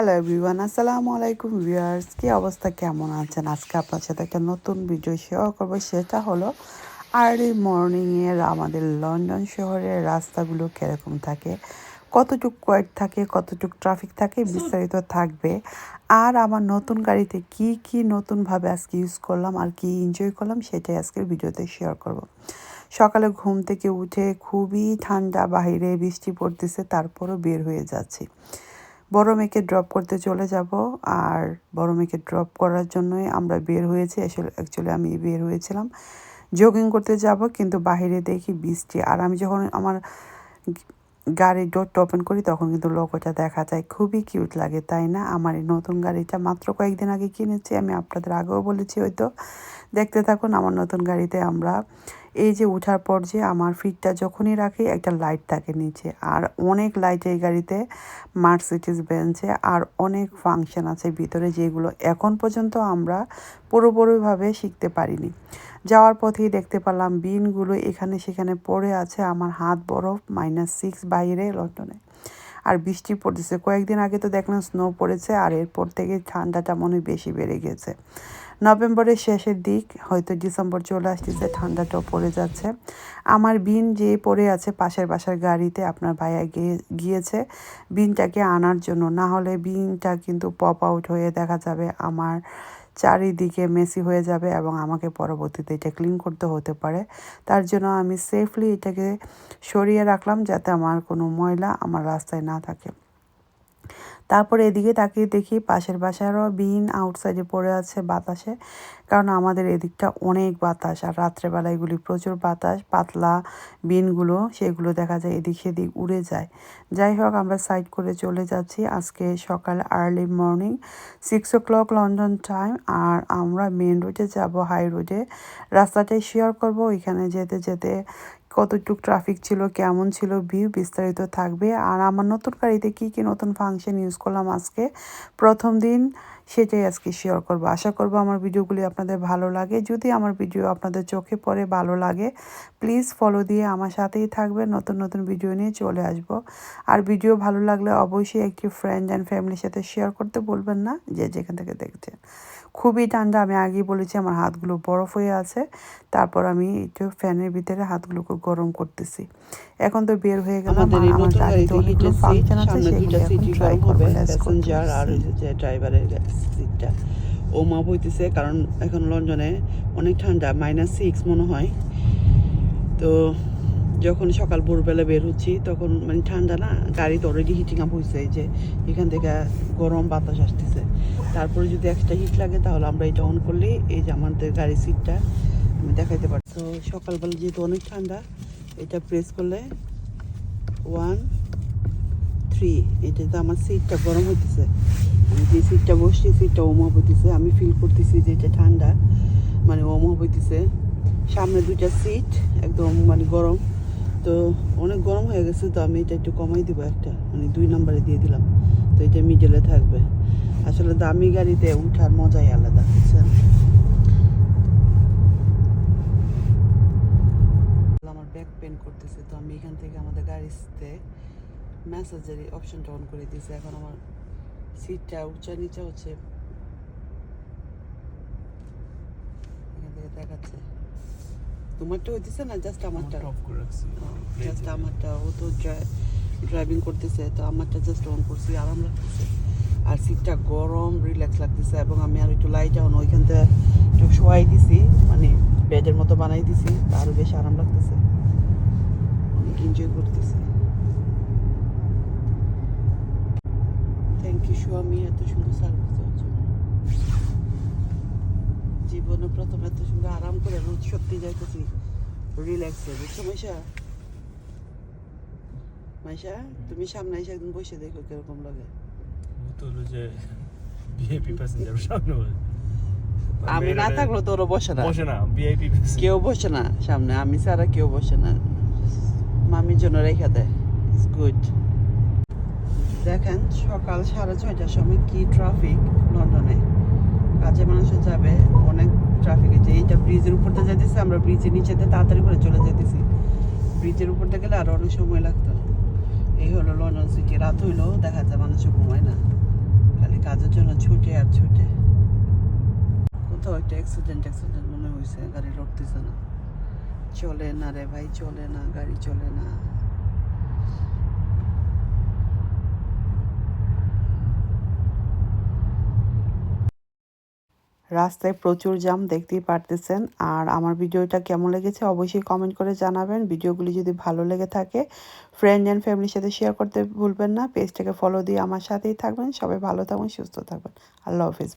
Hello everyone আসসালামু আলাইকুম viewers কি অবস্থা? কেমন আছেন? আজকে আপনার সাথে একটা নতুন ভিডিও শেয়ার করব। সেটা হলো আর্লি মর্নিংয়ের আমাদের লন্ডন শহরের রাস্তাগুলো কীরকম থাকে? কতটুক কোয়াইট থাকে? কতটুক ট্রাফিক থাকে? বিস্তারিত থাকবে। আর আমার নতুন গাড়িতে কি কি নতুনভাবে আজকে ইউজ করলাম, আর কি এনজয় করলাম, সেটাই আজকের ভিডিওতে শেয়ার করব। সকালে ঘুম থেকে উঠে খুবই ঠান্ডা বাইরে বৃষ্টি পড়তেছে, তারপরও বের হয়ে যাচ্ছি। বড় মেয়েকে ড্রপ করতে চলে যাব আর বড় মেয়েকে ড্রপ করার জন্যই আমরা বের হয়েছি। আসলে অ্যাকচুয়ালি আমি বের হয়েছিলাম। জগিং করতে যাব কিন্তু বাইরে দেখি বৃষ্টি। আর আমি যখন আমার গাড়ির ডোরটা ওপেন করি তখন কিন্তু লোকোটা দেখা যায়। খুবই কিউট লাগে, তাই না? আমার এই নতুন গাড়িটা মাত্র কয়েকদিন আগে কিনেছি। আমি আপনাদের আগেও বলেছি হয়তো। দেখতে থাকুন, আমার নতুন গাড়িতে আমরা এই যে ওঠার পর যে আমার ফিটটা যখনই রাখি, একটা লাইট থাকে নিচে। আর অনেক লাইট এই গাড়িতে মার্সিডিস বেঞ্চে আর অনেক ফাংশন আছে ভিতরে যেগুলো এখন পর্যন্ত আমরা পুরোপুরিভাবে শিখতে পারিনি। যাওয়ার পথেই দেখতে পেলাম বিনগুলো এখানে সেখানে পড়ে আছে আমার হাত বরফ মাইনাস সিক্স বাইরে লন্ডনে। আর বৃষ্টি পড়তেছে। কয়েকদিন আগে তো দেখলাম স্নো পড়েছে আর এরপর থেকে ঠান্ডাটা মনে বেশি বেড়ে গেছে। নভেম্বরের শেষের দিক, হয়তো ডিসেম্বর চলে আসতেছে, ঠান্ডাটাও পড়ে যাচ্ছে। আমার বিন যে পড়ে আছে পাশের বাসার গাড়িতে, আপনার ভাইয়া গিয়ে, গিয়েছে বিনটাকে আনার জন্য। না হলে বিনটা কিন্তু পপ আউট হয়ে দেখা যাবে, আমার চারিদিকে মেসি হয়ে যাবে এবং আমাকে পরবর্তীতে এটা ক্লিন করতে হতে পারে। তার জন্য আমি সেফলি এটাকে সরিয়ে রাখলাম যাতে আমার কোনো ময়লা আমার রাস্তায় না থাকে। তারপরে এদিকে তাকিয়ে দেখি পাশের বাসারও বিন আউটসাইডে পড়ে আছে বাতাসে। কারণ আমাদের এদিকটা অনেক বাতাস, আর রাত্রেবেলা এগুলি প্রচুর বাতাস, পাতলা বিনগুলো, সেগুলো দেখা যায় এদিক সেদিক উড়ে যায়। যাই হোক, আমরা সাইড করে চলে যাচ্ছি আজকে সকাল early morning six o'clock London time আর আমরা মেন রোডে যাব হাই রোডে রাস্তাটাই শেয়ার করব, ওইখানে যেতে যেতে কতটুক ট্রাফিক ছিল, কেমন ছিল ভিউ বিস্তারিত থাকবে। আর আমার নতুন গাড়িতে কী কী নতুন ফাংশন ইউজ করলাম আজকে? প্রথম দিন সেটাই আজকে শেয়ার করব। আশা করব আমার ভিডিওগুলি আপনাদের ভালো লাগে। যদি আমার ভিডিও আপনাদের চোখে পড়ে ভালো লাগে প্লিজ ফলো দিয়ে আমার সাথেই থাকবে নতুন নতুন ভিডিও নিয়ে চলে আসব। আর ভিডিও ভালো লাগলে অবশ্যই একটি ফ্রেন্ড অ্যান্ড ফ্যামিলির সাথে শেয়ার করতে বলবেন না। যে যেখান থেকে দেখছেন। খুবই ঠান্ডা আমি আগেই বলেছি আমার হাতগুলো বরফ হয়ে আছে। তারপর আমি একটু ফ্যানের ভিতরে হাতগুলোকে গরম করতেছি। এখন তো বের হয়ে গেল আমাদের এই আমার গাড়িতে গাড়িতে অনেকগুলো ফাংশন আছে সেগুলো এখন ট্রাই করব প্যাসেঞ্জার আর ড্রাইভারের সিটটা ও মা বইতেছে কারণ এখন লন্ডনে অনেক ঠান্ডা মাইনাস সিক্স মনে হয়। তো যখন সকাল ভোরবেলা বের হচ্ছি তখন মানে ঠান্ডা না গাড়ি তো অলরেডি হিটিং আপ হয়েছে এই যে এখান থেকে গরম বাতাস আসতেছে। তারপরে যদি একটা হিট লাগে, তাহলে আমরা এটা অন করলে এই যে আমাদের গাড়ির সিটটা আমি দেখাইতে পারি তো সকালবেলা যেহেতু অনেক ঠান্ডা, এটা প্রেস করলে ওয়ান থ্রি এটাতে আমার সিটটা গরম হইতেছে। আমি যে সিটটা বসছি সিটটা ওমা হইতেছে। আমি ফিল করতেছি যে এটা ঠান্ডা মানে ওমা হইতেছে। সামনে দুইটা সিট একদম মানে গরম। তো অনেক গরম হয়ে গেছে, তো আমি এটা একটু কমাই দিব একটা। মানে দুই নম্বরে দিয়ে দিলাম। তো এটা মিডলে থাকবে। আসলে দামি গাড়িতে উঠার মজাই আলাদা বুঝছেন? আমার ব্যাক পেন করতেছে তো আমি এখান থেকে আমাদের গাড়িতে ম্যাসেজের অপশনটা অন করে দিয়েছি। এখন আমার সিটটা উঁচা নিচে হচ্ছে। এখান থেকে দেখাচ্ছে। তোমারটা হইতেছে না? জাস্ট আমারটা। জাস্ট আমারটা। ও তো ড্রাইভিং করতেছে তো আমারটা জাস্ট অন করছি। আরাম লাগতেছে। আর সিটটা গরম রিল্যাক্স লাগতেছে এবং আমি আর একটু লাইট ডাউন ওইখান থেকে একটু শোয়াই দিছি মানে বেডের মতো বানাই দিছি আরও বেশ আরাম লাগতেছে। অনেক এনজয় করতেছি। থ্যাংক ইউ স্বামী, এত সুন্দর সার্ভিস দেওয়ার জীবনে প্রথম এত সুন্দর আরাম করে রোজ সত্যি যাইতেছি। রিল্যাক্সে বুঝছ মাইশা? মাইশা, তুমি সামনে এসে একদিন বসে দেখো কীরকম লাগে। তো হলো যে ভিআইপি প্যাসেঞ্জার সামনে আমি না থাকলে বসে না। বসে না ভিআইপি কেউ বসে না সামনে আমি ছাড়া কেউ বসে না। মামির জন্য রেখে দেয় ইটস গুড দেখেন সকাল সাড়ে ছয়টার সময় কি ট্রাফিক লন্ডনে। কাজে মানুষ যাবে অনেক ট্রাফিক আছে এইটা ব্রিজের উপর দিয়ে যেতেছি আমরা ব্রিজের নিচেতে তাড়াতাড়ি করে চলে যেতেছি ব্রিজের উপর দিয়ে গেলে আরও অনেক সময় লাগতো। এই হলো লন্ডন সিটি রাত হইলেও দেখা যায় মানুষ ঘুমায় না। আমি কাজের জন্য ছুটে আর ছুটে। কোথাও একটা অ্যাক্সিডেন্ট অ্যাক্সিডেন্ট মনে হয়েছে গাড়ি লড়তেছে না। চলে না রে ভাই, চলে না, গাড়ি চলে না। রাস্তায় প্রচুর জাম দেখতেই পারতেছেন। আর আমার ভিডিওটা কেমন লেগেছে অবশ্যই কমেন্ট করে জানাবেন। ভিডিওগুলি যদি ভালো লেগে থাকে ফ্রেন্ড অ্যান্ড ফ্যামিলির সাথে শেয়ার করতে ভুলবেন না। পেজটাকে ফলো দিয়ে আমার সাথেই থাকবেন। সবাই ভালো থাকবেন, সুস্থ থাকবেন। আল্লাহ হাফিজ।